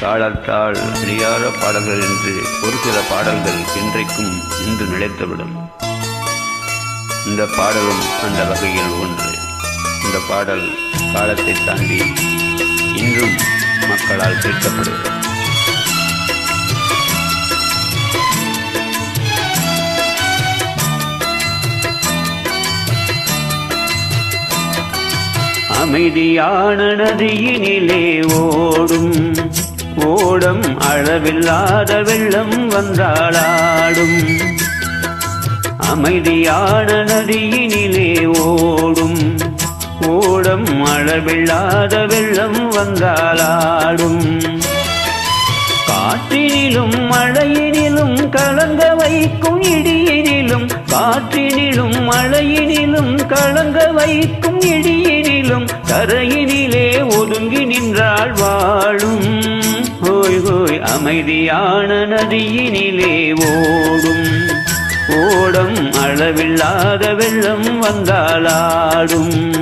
காலத்தால் அழியாத பாடல்கள் என்று ஒரு சில பாடல்கள் இன்றைக்கும் இன்று நிலைத்துவிடும். இந்த பாடலும் அந்த வகையில் ஒன்று. இந்த பாடல் காலத்தை தாண்டி இன்றும் மக்களால் கேட்கப்படுகிறது. அமைதியான நதியினிலே ஓடும் ஓடம் அளவில்லாத வெள்ளம் வந்தாளாடும். அமைதியான நதியினிலே ஓடும். ஓடம் அளவில்லாத வெள்ளம் வந்தாளாடும். காற்றினிலும் மழையினிலும் கலங்க வைக்கும் இடியினிலும் காற்றினிலும் மழையினிலும் கலங்க வைக்கும் இடியினிலும் கரையினிலே ஒதுங்கி நின்றாள் வாழும். அமைதியான நதியினிலே ஓடும். ஓடம் அளவில்லாத வெள்ளம் வந்தாலாடும்.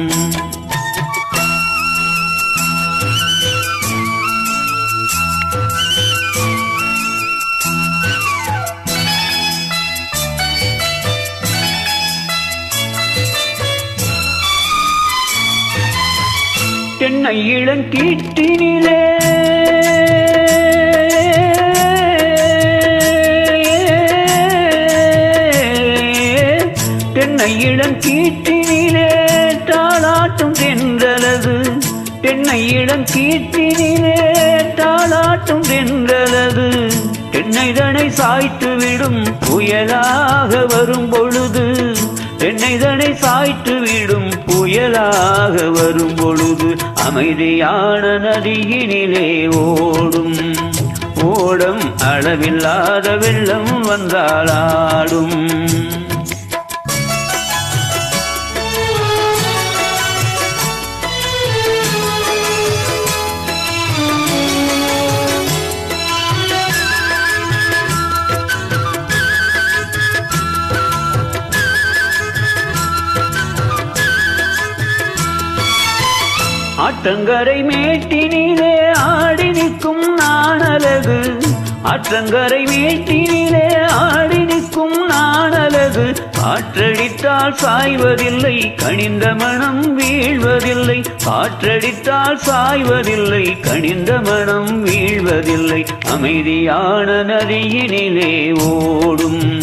தென்னை இளங்கீட்டினிலே இளங்கீட்டினிலே தாளாட்டும் தென்றலது. தென்னை இளங்கீட்டினிலே தாளாட்டும் தென்றலது. தென்னைதனை சாய்த்து விடும் புயலாக வரும் பொழுது. தென்னைதனை சாய்த்து விடும் புயலாக வரும் பொழுது. அமைதியான நதியினிலே ஓடும். ஓடம் அளவில்லாத வெள்ளம் வந்தாளாடும் ஆற்றங்கரை மேட்டினிலே ஆடி நிற்கும் நாணலகு ஆற்றங்கரை மேட்டினிலே ஆடி நிற்கும் நாணலகு காற்றடித்தால் சாய்வதில்லை கனிந்த மனம் வீழ்வதில்லை. காற்றடித்தால் சாய்வதில்லை கனிந்த மனம் வீழ்வதில்லை. அமைதியான நதியினிலே ஓடும்.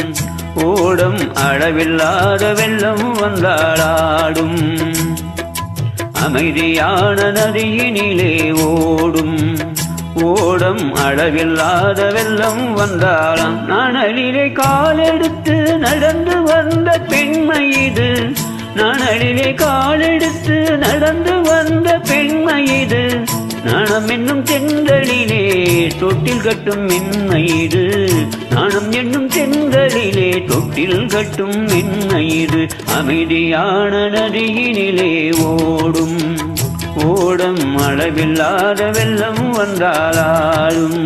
ஓடும் அளவில்லாத வெள்ளம் வந்தாளாடும் அமைதியான நதியினிலே ஓடும். ஓடம் அளவில்லாத வெள்ளம் வந்தாளாம் நாணலிலே காலெடுத்து நடந்து வந்த பெண்மை இது. நாணலிலே காலெடுத்து நடந்து வந்த பெண்மை இது. நாணம் என்னும் தென்றலிலே தொட்டில் கட்டும் மென்மை இது. தொட்டில் கட்டும் விண்ணயிறு அமைதியான நதியினிலே ஓடும். ஓடம் அளவில்லாத வெள்ளம் வந்தாளாடும்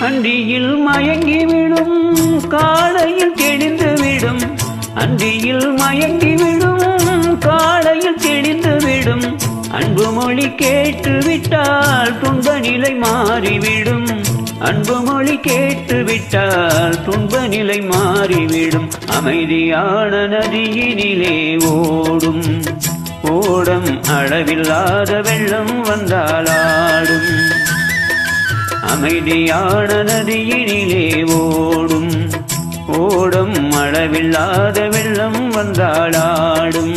அண்டியில் மயங்கிவிடும் காலையில் தெளிந்துவிடும் அண்டியில் மயங்கிவிடும் காலையில் தெளிந்துவிடும் அன்பு மொழி கேட்டுவிட்டால் துன்ப நிலை மாறிவிடும். அன்பு மொழி கேட்டுவிட்டால் துன்ப நிலை மாறிவிடும். அமைதியான நதியினிலே ஓடும். ஓடம் அளவில்லாத வெள்ளம் வந்தாலாடும் அமைதியான நதியினிலே ஓடும். ஓடும் அளவில்லாத வெள்ளம் வந்தாளாடும்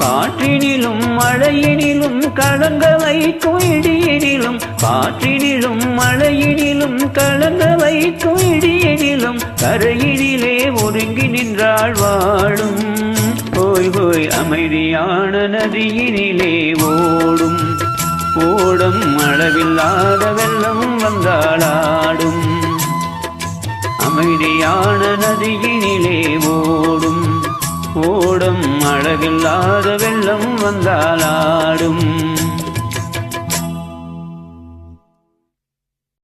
காற்றினிலும் மழையினிலும் கலங்க வைக்கும் இடியினிலும் காற்றினிலும் மழையினிலும் கலங்க வைக்கும் இடியினிலும் கரையினிலே ஒருங்கி நின்றாள் வாழும். ஓய் ஓய் அமைதியான நதியினிலே ஓடும். ஓடும் அளவில்லாத வெள்ளம் வந்தாளாடும் அமைதியான நதியினிலே ஓடும். ஓடும் அழகில்லாத வெள்ளம் வந்தாலாடும்